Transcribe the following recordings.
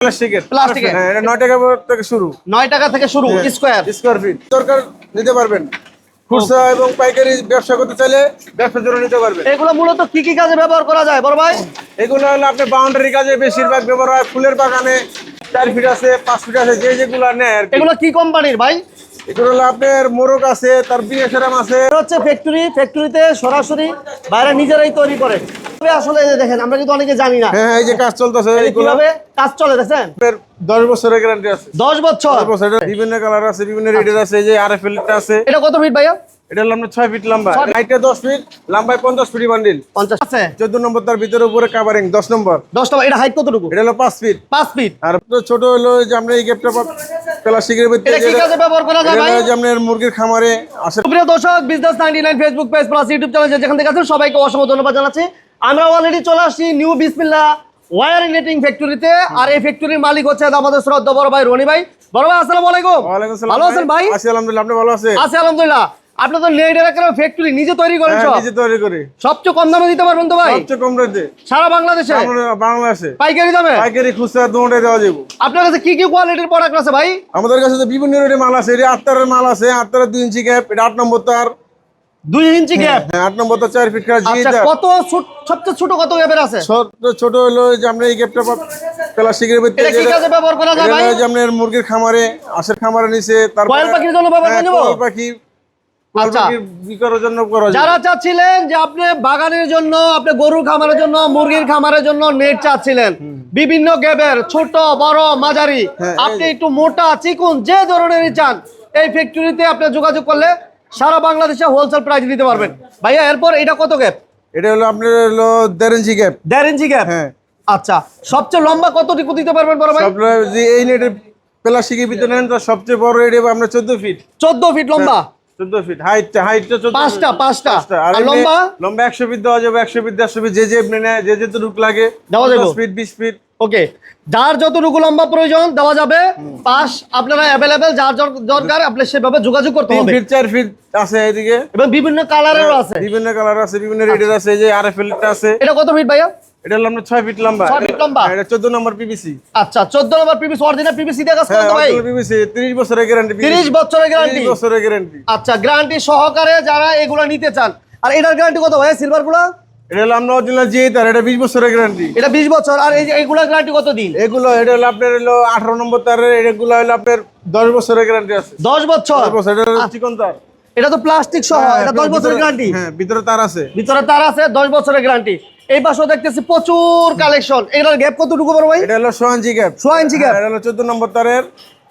প্লাস্টিকের প্লাস্টিকের। হ্যাঁ এটা টাকা থেকে শুরু। নয় টাকা থেকে শুরু স্কোয়ার স্কোয়ার ফিট দরকার নিতে পারবেন। খুচরা এবং পাইকারি ব্যবসা করতে চাইলে ব্যবসার জন্য নিতে পারবেন। এগুলো মূলত কি কি কাজে ব্যবহার করা যায় বড় ভাই? এগুলো হলো আপনার বাউন্ডারি কাজে বেশিরভাগ ব্যবহার হয়। ফুলের বাগানে চার ফিট আছে পাঁচ ফিট আছে যে যেগুলো নেয় আর এগুলো কি কোম্পানির ভাই? এগুলো হলো আপনার মোরগ আছে তার আছে। হচ্ছে ফ্যাক্টরি ফ্যাক্টরিতে সরাসরি বাইরে নিজেরাই তৈরি করে। আসলে দেখেন আমরা কিন্তু অনেকে জানি না। হ্যাঁ এই যে কাজ চলতেছে কীভাবে কাজ চলে দেখেন দশ বছরের গ্যারান্টি আছে। দশ বছর? দশ বছর বিভিন্ন কালার আছে বিভিন্ন রেটের আছে এই যে আর এফ আছে। এটা কত ফিট ভাইয়া? এটা হলো আপনার ছয় ফিট লম্বা। ছয়- হাইটে দশ ফিট লম্বায় পঞ্চাশ ফিট বান্ডিল পঞ্চাশ। আছে। চোদ্দ নম্বর তার ভিতরে উপরে কাভারিং দশ নম্বর। দশ টাকা এটা হাইট কতটুকু? এটা হলো পাঁচ ফিট পাঁচ ফিট আর ছোট হলো যে আমরা এই গেপটা প্লাস্টিকের ভিতরে এটা কি কাজে ব্যবহার করা যায় ভাই? যে আপনার মুরগির খামারে আসে প্রিয় দর্শক business ninety nine Facebook page plus YouTube channel যেখান থেকে আছেন সবাইকে অসংখ্য ধন্যবাদ জানাচ্ছি। আমরা অলরেডি চলে আসছি নিউ বিসমিল্লা ওয়ারিং নেটিং ফ্যাক্টরিতে আর এই ফ্যাক্টরির মালিক হচ্ছে আমাদের শ্রদ্ধা বড় ভাই রনি ভাই। বড় ভাই আসসালামু আলাইকুম। ভালো আছেন ভাই? আছি আলহামদুলিল্লাহ। আপনি ভালো আছেন? আছি আলহামদুলিল্লাহ। আপনি তো একটা ফ্যাক্টরি নিজে তৈরি করেন হ্যাঁ, সব? নিজে তৈরি করি। সবচেয়ে কম দামে দিতে পারবেন তো ভাই? সবচেয়ে কম রেটে। সারা বাংলাদেশে? বাংলাদেশে। পাইকারি দামে? পাইকারি খুচরা দুটাই দেওয়া যাবে আপনার কাছে কি কি কোয়ালিটির প্রোডাক্ট আছে ভাই? আমাদের কাছে তো বিভিন্ন রেটের মাল আছে। এটা মাল আছে আট তারের দুই ইঞ্চি গ্যাপ এটা আট নম্বর তার। দুই ইঞ্চি গ্যাপ হ্যাঁ আট নম্বর তার চার ফিট খারাপ জি আচ্ছা কত ছোট- সবচেয়ে ছোট কত গ্যাপের আছে? ছোট ছোট হলো যে আমরা এই গেপটা প্লাস্টিকের ভিতরে এটা কি কাজে ব্যবহার করা যায় ভাই? যে আপনার মুরগির খামারে আশের খামারে নিচে তারপরে কোয়েল পাখির জন্য ব্যবহার হ্যাঁ? কোয়েল পাখি যারা চাচ্ছিলেন যে আপনি বাগানের জন্য আপনি গরুর খামারের জন্য মুরগির খামারের জন্য নেট চাচ্ছিলেন। বিভিন্ন গ্যাবের ছোট বড় মাঝারি। হ্যাঁ, আপনি একটু মোটা চিকুন যে ধরনেরই চান এই ফ্যাক্টরিতে আপনি যোগাযোগ করলে সারা বাংলাদেশে হোলসেল প্রাইস দিতে পারবেন। ভাইয়া এরপর এটা কত গ্যাপ এটা হলো আপনার হলো দেড় ইঞ্চি গ্যাপ দেড় ইঞ্চি গ্যাপ হ্যাঁ। আচ্ছা সবচেয়ে লম্বা কতটুকু দিতে পারবেন বড় ভাই? এই নেটের প্লাস্টিকের ভিতরে সবচেয়ে বড় রেট আপনার চোদ্দ ফিট চোদ্দ ফিট লম্বা? চোদ্দ ফিট হাইটটা হাইটটা চোদ্দ পাঁচটা পাঁচটা। আর লম্বা? লম্বা একশো ফিট দেওয়া যাবে একশো ফিট দেড়শো ফিট যে যে আপনি যে যে রুক লাগে দেওয়া যাবে। ফিট ওকে যার যতটুকু লম্বা প্রয়োজন দেওয়া যাবে। আপনারা অ্যাভেলেবেল যার দরকার আপনি সেভাবে যোগাযোগ করতে তিন হবে। ফিট চার ফিট আছে এদিকে। এবং বিভিন্ন কালারেরও আছে। বিভিন্ন কালার আছে বিভিন্ন রেটের আছে যে আর এফ আছে। এটা কত ফিট ভাইয়া? এটা আপনার ছয় ফিট লম্বা। ছয় ফিট লম্বা? হ্যাঁ, এটা চোদ্দ নম্বর পিবিসি আচ্ছা চোদ্দ নম্বর পিপিসি অরিজিনাল দিয়ে কাজ হ্যাঁ করেন ভাই পিবিসি তিরিশ বছরের গ্যারান্টি তিরিশ বছরের গ্যারান্টি বছরের গ্যারান্টি আচ্ছা গ্যারান্টি সহকারে যারা এগুলো নিতে চান আর এটার গ্যারান্টি কত ভাই সিলভারগুলো? এটা হলো আমরা অরিজিনাল যে তার এটা বিশ বছরের গ্যারান্টি এটা বিশ বছর আর এই যে এগুলোর গ্যারান্টি কত দিন? এগুলো এটা হলো আপনার হলো আঠারো নম্বর তারের এগুলো হলো আপনার দশ বছরের গ্যারান্টি আছে। দশ বছর? দশ বছর এটা চিকন তার। এটা তো প্লাস্টিক সহ এটা দশ বছরের গ্যারান্টি হ্যাঁ ভিতরে তার আছে। ভিতরে তার আছে দশ বছরের গ্যারান্টি এই পাশেও দেখতেছি প্রচুর কালেকশন এটার গ্যাপ কতটুকু বড় ভাই? এটা হলো সোয়া ইঞ্চি গ্যাপ সোয়া ইঞ্চি gap? এটা হলো চোদ্দ নম্বর তারের।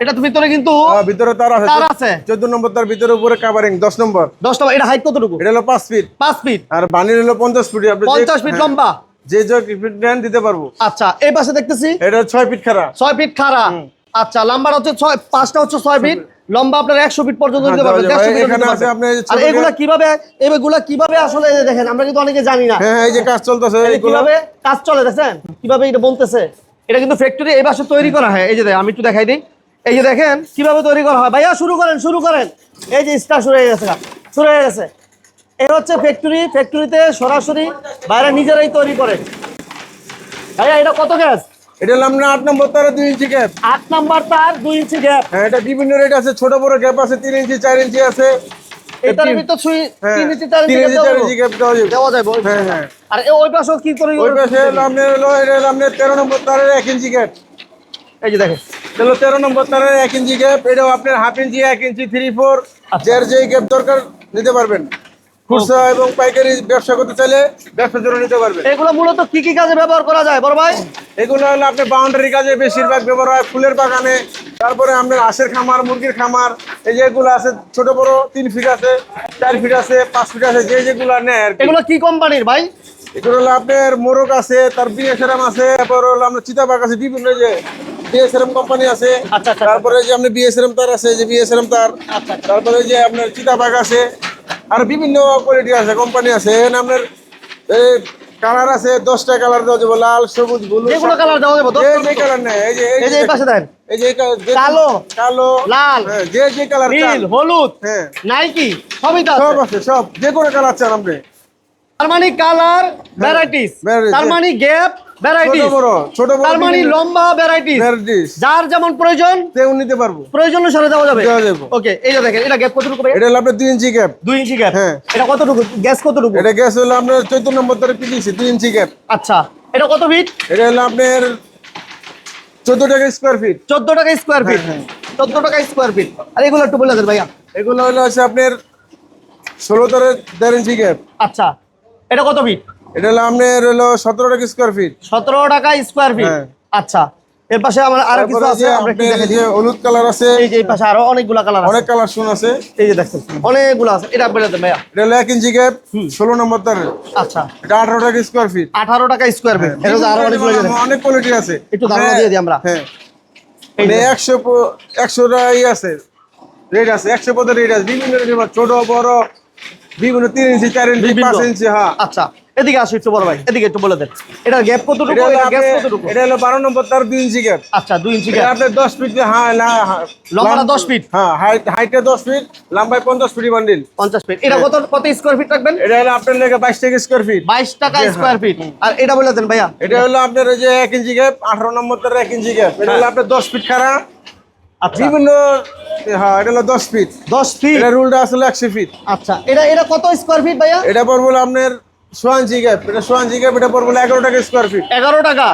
এটা তো ভিতরে কিন্তু ভিতরে তার আছে। তার আছে। চোদ্দ নম্বর তার ভিতরে উপরে কাভারিং দশ নম্বর। দশটা এটা হাইট কতটুকু? এটা হলো পাঁচ ফিট পাঁচ ফিট আর বানির হলো পঞ্চাশ ফিট আপনি যে- পঞ্চাশ ফিট হ্যাঁ, লম্বা। যে যে ফিট দিতে পারব। আচ্ছা এই পাশে দেখতেছি এটা ছয় ফিট খারাপ ছয় ফিট খাড়া। আচ্ছা লম্বার হচ্ছে ছয় পাঁচটা হচ্ছে ছয় ফিট লম্বা আপনার একশো ফিট পর্যন্ত দিতে হ্যাঁ, পারবেন আর এগুলা কীভাবে এগুলা কীভাবে আসলে দেখেন আমরা কিন্তু অনেকে জানি না। হ্যাঁ হ্যাঁ, এই যে কাজ চলতেছে কীভাবে কাজ চলে দেখেন কীভাবে এটা বলতেছে। এটা কিন্তু ফ্যাক্টরি এই বাসে তৈরি করা হয়। এই যে আমি একটু দেখাই দিই। এই যে দেখেন কীভাবে তৈরি করা হয়। ভাইয়া শুরু করেন শুরু করেন। এই যে স্টার শুরু হয়ে গেছে শুরু হয়ে গেছে। এই হচ্ছে ফ্যাক্টরি ফ্যাক্টরিতে সরাসরি বাইরে নিজেরাই তৈরি করে। ভাইয়া এটা কত গ্যাস? এটা হলো আপনার আট নম্বর তারে দুই ইঞ্চি গ্যাপ আট নাম্বার তার দুই ইঞ্চি গ্যাপ হ্যাঁ এটা বিভিন্ন রেট আছে ছোট বড় গ্যাপ আছে তিন ইঞ্চি চার ইঞ্চি আছে। এটার ভিতর সুই হ্যাঁ, তিন ইঞ্চি চার ইঞ্চি চার গ্যাপ দেওয়া যাবে। হ্যাঁ হ্যাঁ। আর ওই পাশেও কি করে ওই পাশে হলো আপনার হলো এটা হলো আপনার তেরো নম্বর তারের এক ইঞ্চি গ্যাপ এই যে দেখেন। এটা হলো তেরো নম্বর তারের এক ইঞ্চি গ্যাপ এটাও আপনার হাফ ইঞ্চি এক ইঞ্চি থ্রি ফোর। যার যে গ্যাপ দরকার নিতে পারবেন। খুচরা এবং পাইকারি ব্যবসা করতে চাইলে ব্যবসার জন্য নিতে পারবেন। এগুলো মূলত কি কি কাজে ব্যবহার করা যায় বড় ভাই? এগুলো হলো আপনার বাউন্ডারি কাজে বেশিরভাগ ব্যবহার হয় ফুলের বাগানে। তারপরে আপনার হাঁসের খামার মুরগির খামার এই যে এগুলো আছে ছোট বড় তিন ফিট আছে চার ফিট আছে পাঁচ ফিট আছে যে যেগুলো নেয় আর এগুলো কি কোম্পানির ভাই? এগুলো হলো আপনার মোরগ আছে তার বিএসআরএম আছে তারপর হলো আপনার চিতাবাগ আছে বিভিন্ন যে বিএসআরএম কোম্পানি আছে। আচ্ছা, আচ্ছা। তারপরে যে আপনার বিএসআরএম তার আছে যে বিএসআরএম তার। তারপরে যে আপনার চিতাবাগ আছে আর বিভিন্ন কোয়ালিটি আছে কোম্পানি আছে এখানে আপনার কালার আছে দশটা কালার দেওয়া যাবে লাল সবুজ ব্লু যেগুলো কালার দেওয়া যাবে যে কালার নেয় এই যে এই যে এই পাশে দেন। এই যে কালো, কালো লাল, হ্যাঁ, যে যে কালার নীল হলুদ হ্যাঁ। নাইকি সবই তো সব আছে। সব যে কোনো কালার চান আপনি। তার মানে কালার ভ্যারাইটিস তার হ্যাঁ। মানে গ্যাপ ভ্যারাইটি বড় ছোট বড় তার মানে লম্বা ভ্যারাইটি যার যেমন প্রয়োজন তেমন নিতে পারব। প্রয়োজন অনুসারে দেওয়া যাবে। দেওয়া যাবে। ওকে এই যে দেখেন এটা গ্যাপ কতটুকু ভাই এটা হলো আপনার দুই ইঞ্চি গ্যাপ ইঞ্চি গ্যাপ হ্যাঁ। এটা কতটুকু? গ্যাস কতটুকু? এটা গ্যাস হলো আপনার চোদ্দ নম্বর ধরে পিটিয়েছি দুই ইঞ্চি গ্যাপ আচ্ছা এটা কত ফিট এটা হলো আপনার চোদ্দ টাকা স্কোয়ার ফিট চোদ্দ টাকা স্কোয়ার ফিট হ্যাঁ, চোদ্দ টাকা স্কোয়ার ফিট আর এগুলো একটু বলে দেন ভাইয়া। এগুলো হলো আছে আপনার ষোলো ধরে দেড় ইঞ্চি গ্যাপ আচ্ছা এটা কত ফিট এটা হলো আপনার হলো সতেরো টাকা স্কোয়ার ফিট সতেরো টাকা স্কোয়ার ফিট। আচ্ছা এর পাশে আমার আরও কিছু আছে আমরা দেখে দিই। হলুদ কালার আছে এই যে এই পাশে আরও অনেকগুলা কালার আছে। অনেক কালার শুন আছে। এই যে দেখছেন অনেকগুলো আছে। এটা দেন ভাইয়া। এটা হলো এক ইঞ্চি গ্যাপ ষোলো নম্বর তার। আচ্ছা। এটা আঠারো টাকা স্কোয়ার ফিট আঠারো টাকা স্কোয়ার ফিট এটা তো আরও অনেকগুলো আছে। অনেক কোয়ালিটি আছে। একটু ধারণা দিয়ে দিই আমরা। হ্যাঁ। এই যে। একশো একশো ই আছে। রেট আছে। একশো পদের রেট আছে। বিভিন্ন ছোট বড় বিভিন্ন তিন ইঞ্চি চার ইঞ্চি বিভিন্ন। পাঁচ ইঞ্চি হ্যাঁ। আচ্ছা। এদিকে আসো একটু বড় ভাই এদিকে একটু বলে দেন। এটা গ্যাপ কতটুকু? এটা গ্যাপ কতটুকু? এটা হলো বারো নম্বর তার দুই ইঞ্চি গ্যাপ আচ্ছা দুই ইঞ্চি গ্যাপ আপনার দশ ফিট হ্যাঁ না- হ্যাঁ, লম্বাটা লাম- 10 ফিট? হ্যাঁ হাইট হাইটটা দশ ফিট লম্বায় পঞ্চাশ ফিট বান্ডিল পঞ্চাশ ফিট এটা কত কত স্কোয়ার ফিট রাখবেন? এটা হলো আপনার লেগে বাইশ টাকা স্কোয়ার ফিট বাইশ টাকা হ্যাঁ। স্কোয়ার ফিট আর এটা বলে দেন ভাইয়া। এটা হলো আপনার ওই যে এক ইঞ্চি গ্যাপ আঠারো নম্বর তার এক ইঞ্চি গ্যাপ এটা হলো আপনার দশ ফিট খাড়া। আচ্ছা। বিভিন্ন হ্যাঁ এটা হলো দশ ফিট দশ ফিট এটা রুলটা আসলে একশো ফিট আচ্ছা। এটা এটা কত স্কোয়ার ফিট ভাইয়া? এটা পড়ব আপনার সোয়াঞ্চি গ্যাপ এটা সোয়াঞ্চি গ্যাপ এটা পড়ব হলো এগারো টাকা স্কোয়ার ফিট এগারো টাকা?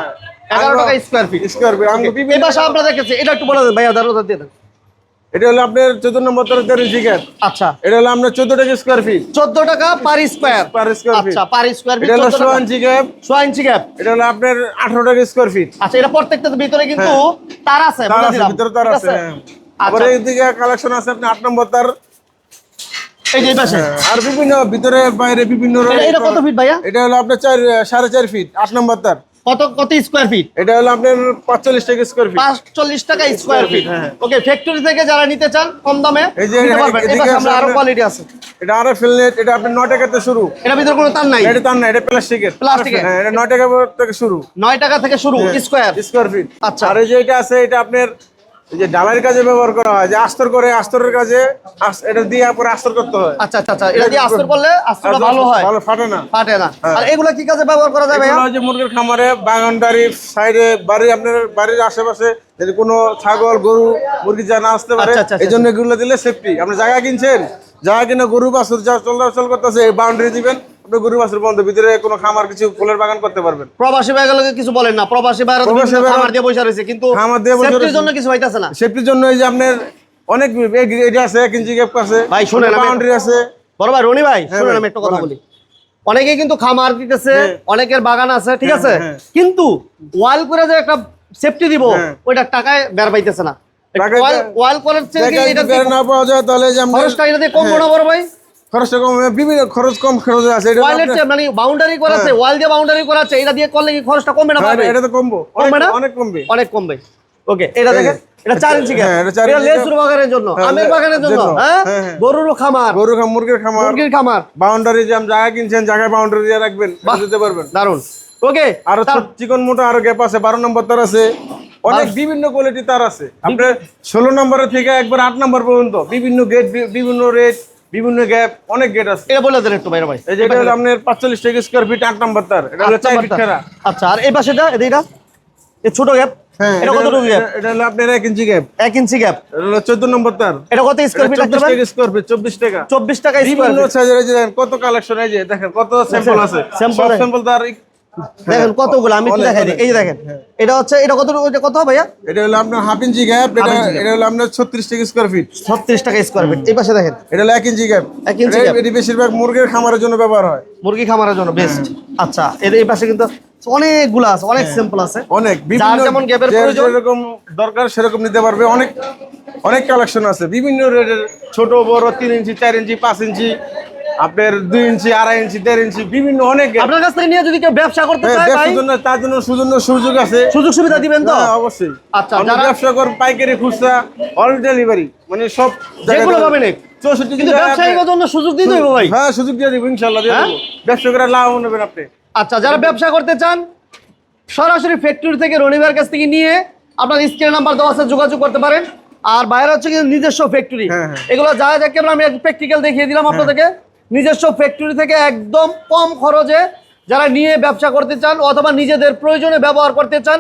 এগারো আরো- টাকা স্কোয়ার ফিট স্কোয়ার ফিট আমি বিভিন্ন পাশে আমরা দেখেছি এটা একটু বলে দেন ভাইয়া দারো দিয়ে দেন। এটা হলো আপনার চোদ্দ নম্বর তার দেড় ইঞ্চি গ্যাপ। আচ্ছা। এটা হলো আপনার চোদ্দ টাকা স্কোয়ার ফিট চোদ্দ টাকা per square Per square feet। আচ্ছা পার স্কোয়ার ফিট এটা হলো চোদ্দ টাকা। সোয়াঞ্চি গ্যাপ। সোয়া ইঞ্চি গ্যাপ। এটা হলো আপনার আঠারো টাকা স্কোয়ার ফিট আচ্ছা এটা প্রত্যেকটার ভিতরে কিন্তু তার আছে বলে দিলাম। ভিতরে তার আছে হ্যাঁ। আবার আচ্ছা। এইদিকে কালেকশন আছে আপনি আট নম্বর তার। এই যে পাশে। হ্যাঁ, আর বিভিন্ন ভিতরে বাইরে বিভিন্ন এটা- এটা কত ফিট ভাইয়া? এটা হলো আপনার চার সাড়ে চার ফিট আট নম্বর তার। কত কত স্কোয়ার ফিট এটা হলো আপনার পাঁচচল্লিশ টাকা স্কোয়ার ফিট পাঁচচল্লিশ টাকা স্কোয়ার ফিট। ওকে ফ্যাক্টরি থেকে যারা নিতে চান কম দামে এই যে আমরা আরও কোয়ালিটি আছে। এটা আরও ফিলনেট এটা আপনার নয় টাকাতে শুরু। এটার ভিতরে কোনো তার নাই? এটা তার না এটা প্লাস্টিকের। প্লাস্টিকের। হ্যাঁ এটা নয় টাকা থেকে শুরু। নয় টাকা থেকে শুরু স্কোয়ার স্কোয়ার ফিট আচ্ছা। আর এই যে এটা আছে এটা আপনার এই যে ডালার কাজে ব্যবহার করা হয় যে আস্তর করে আস্তরের কাজে এটা দিয়ে পরে আস্তর করতে হয়। আচ্ছা আচ্ছা আচ্ছা এটা দিয়ে আস্তর করলে আস্তরটা ভালো হয়। ভালো ফাটে না। ফাটে না। হ্যাঁ। আর এগুলো কি কাজে ব্যবহার করা ভাইয়া? এগুলো হচ্ছে মুরগির খামারে বাগানদারি সাইডে বাড়ি আপনার বাড়ির আশেপাশে যদি কোনো ছাগল গরু মুরগি যা না আসতে পারে আচ্ছা, আচ্ছা, এই জন্য এগুলো দিলে সেফটি আপনি জায়গা কিনছেন জায়গা কিনে গরু বা যা চলাচল করতেছে এই বাউন্ডারি দিবেন। আপনি গরু বাছুর বন্ধ ভিতরে কোনো খামার কিছু ফুলের বাগান করতে পারবেন? প্রবাসী ভাইগুলোকে কিছু বলেন না প্রবাসী ভাইরা তো প্রবাসী বিভিন্ন ভাইরা- খামার দিয়ে বসে রয়েছে কিন্তু খামার দিয়ে বসে সেফটির জন্য কিছু হইতাছে না। সেফটির জন্য এই যে আপনার অনেক এটা আছে এক গ্যাপ আছে ভাই, শুনেন, বাউন্ডারি আছে। বড় ভাই রনি ভাই হ্যাঁ আমি একটা কথা বলি। অনেকেই কিন্তু খামার দিতেছে হ্যাঁ। অনেকের বাগান আছে ঠিক হ্যাঁ, আছে। কিন্তু ওয়াল করে যে একটা সেফটি দিব। ওইটা টাকায় বের পাইতেছে না। ওয়াল ওয়াল করার চেয়ে এটা না পাওয়া যায় তাহলে না বড় ভাই। খরচটা কম বিভিন্ন খরচ কম খরচ আছে এটা মানে বাউন্ডারি করা আছে ওয়াল দিয়ে বাউন্ডারি করা আছে এটা দিয়ে করলে কি খরচটা কমবে না হ্যাঁ, এটা তো কমবো। কমবে অনেক না? অনেক কমবে। অনেক কমবে। ওকে এটা দেখেন এটা চার ইঞ্চি গ্যাপ হ্যাঁ, এটা চার এটা ইঞ্চি লেসুর বাগানের জন্য হ্যাঁ, আমের বাগানের জন্য জন্য। হ্যাঁ? হ্যাঁ, হ্যাঁ। গরুরও খামার। মুরগির খামার। মুরগির খামার। বাউন্ডারি যে জায়গা কিনছেন জায়গায় বাউন্ডারি দিয়ে রাখবেন এটা দিতে পারবেন। দারুণ ওকে আরও চিকন মোটা আরও গ্যাপ আছে বারো নম্বর তার আছে। অনেক বিভিন্ন কোয়ালিটি তার আছে। আপনার ষোলো নম্বরের থেকে একবার আট নম্বর পর্যন্ত বিভিন্ন গেট বিভিন্ন রেট বিভিন্ন গ্যাপ অনেক গেট আছে। এটা বলে দেন একটু বাইরে ভাই। এই যে এটা হলো আপনার পাঁচচল্লিশ টাকা স্কোয়ার ফিট আট নম্বর তার। এটা হলো চার ফিট খেরা আচ্ছা আর এই পাশেটা এটা এই ছোট গ্যাপ হ্যাঁ এটা কতটুকু গ্যাপ এটা হলো আপনার এক ইঞ্চি গ্যাপ এক ইঞ্চি গ্যাপ এটা হলো চোদ্দ নম্বর তার। এটা কত স্কোয়ার ফিট চব্বিশ রাখতে টাকা স্কোয়ার ফিট চব্বিশ টাকা। চব্বিশ টাকা স্কোয়ার বিভিন্ন সাইজের এই যে দেখেন কত কালেকশন এই যে দেখেন কত স্যাম্পল আছে। সব স্যাম্পল তার দেখেন কতগুলো আমি একটু দেখাই দিই। এই যে দেখেন এটা হচ্ছে এটা কতটুকু এটা কত ভাইয়া? এটা হলো আপনার হাফ ইঞ্চি গ্যাপ এটা। এটা হলো আপনার ছত্রিশ টাকা স্কোয়ার ফিট ছত্রিশ টাকা স্কোয়ার ফিট এই পাশে দেখেন। এটা হলো এক ইঞ্চি গ্যাপ এক ইঞ্চি এটা- বেশিরভাগ মুরগির খামারের জন্য ব্যবহার হয়। মুরগি খামারের জন্য বেস্ট আচ্ছা এর এই পাশে কিন্তু অনেকগুলো আছে অনেক সিম্পল আছে। অনেক। যার যেমন গ্যাপের প্রয়োজন। যেরকম দরকার সেরকম নিতে পারবে। অনেক অনেক কালেকশন আছে। বিভিন্ন রেটের ছোট বড় তিন ইঞ্চি চার ইঞ্চি পাঁচ ইঞ্চি আপনার দুই ইঞ্চি আড়াই ইঞ্চি দেড় ইঞ্চি বিভিন্ন অনেক। আপনার কাছ থেকে নিয়ে যদি কেউ ব্যবসা করতে হ্যাঁ, চায় ভাই? তার জন্য সুজন্য সুযোগ আছে। সুযোগ সুবিধা দিবেন তো? হ্যাঁ, অবশ্যই। আচ্ছা, যারা- ব্যবসা কর পাইকারি খুচরা অল ডেলিভারি মানে সব যেগুলো পাবেন চৌষট্টি কিন্তু জেলায় জন্য সুযোগ দিয়ে দেবো ভাই। হ্যাঁ সুযোগ দিয়ে দেবো ইনশাল্লাহ দিয়ে হ্যাঁ? দেবো। লাভ নেবেন আপনি। আচ্ছা যারা ব্যবসা করতে চান সরাসরি ফ্যাক্টরি থেকে কাছ থেকে নিয়ে আপনার স্ক্রিন নাম্বার দেওয়া আছে যোগাযোগ করতে পারেন। আর বাইরে হচ্ছে কিন্তু নিজস্ব ফ্যাক্টরি। এগুলো যা যা আমি প্র্যাকটিক্যাল দেখিয়ে দিলাম আপনাদেরকে। নিজস্ব ফ্যাক্টরি থেকে একদম কম খরচে যারা নিয়ে ব্যবসা করতে চান অথবা নিজেদের প্রয়োজনে ব্যবহার করতে চান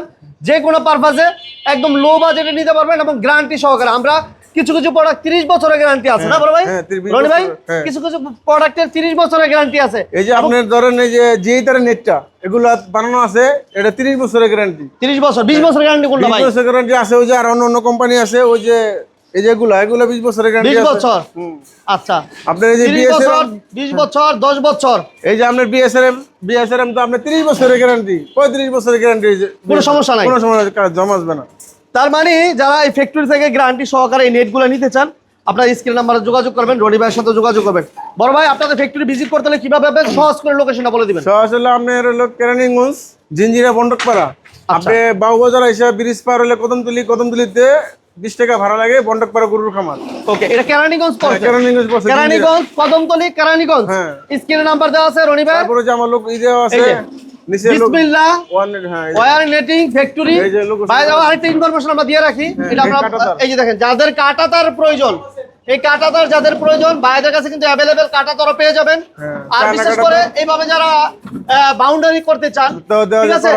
যে কোনো পারপাসে একদম লো বাজেটে নিতে পারবেন এবং গ্যারান্টি সহকারে। আমরা কিছু কিছু প্রোডাক্ট তিরিশ বছরের গ্যারান্টি আছে না বড় ভাই? হ্যাঁ, 30 রনি ভাই হ্যাঁ। কিছু কিছু প্রোডাক্টের তিরিশ বছরের গ্যারান্টি আছে। এই যে আপনার ধরেন এই যে যেই তার নেটটা এগুলো বানানো আছে এটা তিরিশ বছরের গ্যারান্টি তিরিশ বছর বিশ বছরের গ্যারান্টি কোনটা ভাই? বছরের গ্যারান্টি আছে ওই যে আর অন্য অন্য কোম্পানি আছে ওই যে এই যেগুলো এগুলো বছরের গ্যারান্টি বছর? আচ্ছা। আপনার এই যে বিএসএম বিশ বছর এই যে আপনার তো আপনার তিরিশ বছরের গ্যারান্টি পঁয়ত্রিশ বছরের গ্যারান্টি কোনো সমস্যা নাই। কোনো সমস্যা জমা আসবে না। তার মানে যারা এই ফ্যাক্টরি থেকে গ্যারান্টি সহকারে এই নেটগুলো নিতে চান আপনার স্ক্রিন নাম্বারে যোগাযোগ করবেন রনি ভাইয়ের সাথে যোগাযোগ করবেন। বড় ভাই আপনাদের ফ্যাক্টরি ভিজিট করতে হলে কীভাবে সহজ করে লোকেশনটা বলে দিবেন? আপনার হলো কেরানীগঞ্জ জিঞ্জিরা বন্ডকপাড়া আচ্ছা। আপনি বাউবাজার হিসাবে ব্রিজ পার হলে কদমতলি কদমতলিতে বিশ টাকা ভাড়া লাগে বন্ডকপাড়া গরুর খামার। ওকে এটা কেরানীগঞ্জ পড়ছে। কেরানীগঞ্জ কেরানীগঞ্জ কদমতলি কেরানীগঞ্জ। হ্যাঁ। স্ক্রিনে নাম্বার দেওয়া আছে রনি ভাই। তারপরে যে আমার লোক এই যে আছে নিচে বিসমিল্লাহ। হ্যাঁ ওয়ার নেটিং ফ্যাক্টরি ভাই দাও আরেকটা ইনফরমেশন আমরা দিয়ে রাখি। এটা আমরা এই যে দেখেন যাদের কাটাতার প্রয়োজন এই কাটাতার যাদের প্রয়োজন ভাইদের কাছে কিন্তু অ্যাভেলেবেল কাটাতারও পেয়ে যাবেন। হ্যাঁ, আর বিশেষ করে এইভাবে যারা বাউন্ডারি করতে চান ঠিক আছে?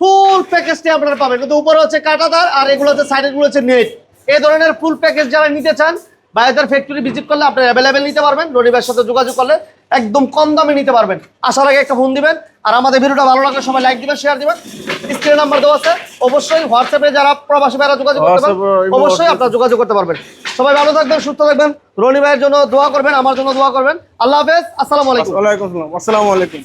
ফুল প্যাকেজটি আপনারা পাবেন। কিন্তু উপরে হচ্ছে কাটাতার আর এগুলো হচ্ছে সাইডেরগুলো হচ্ছে নেট এই ধরনের ফুল প্যাকেজ যারা নিতে চান ভাইদের ফ্যাক্টরি ভিজিট করলে আপনারা অ্যাভেলেবেল নিতে পারবেন। রনিবার সাথে যোগাযোগ করলে একদম কম দামে নিতে পারবেন। আসার আগে একটা ফোন দিবেন আর আমাদের ভিডিওটা ভালো লাগলে সময় লাইক দিবেন শেয়ার দিবেন। স্ক্রিন নাম্বার দেওয়া আছে। অবশ্যই হোয়াটসঅ্যাপে যারা প্রবাসী ভাইরা যোগাযোগ করতে পারেন অবশ্যই আপনারা যোগাযোগ করতে পারবেন। সবাই ভালো থাকবেন সুস্থ থাকবেন। রনি ভাইয়ের জন্য দোয়া করবেন আমার জন্য দোয়া করবেন। আল্লাহ হাফেজ আসসালামু আলাইকুম। ওয়ালাইকুম আসসালাম আসসালামু আলাইকুম।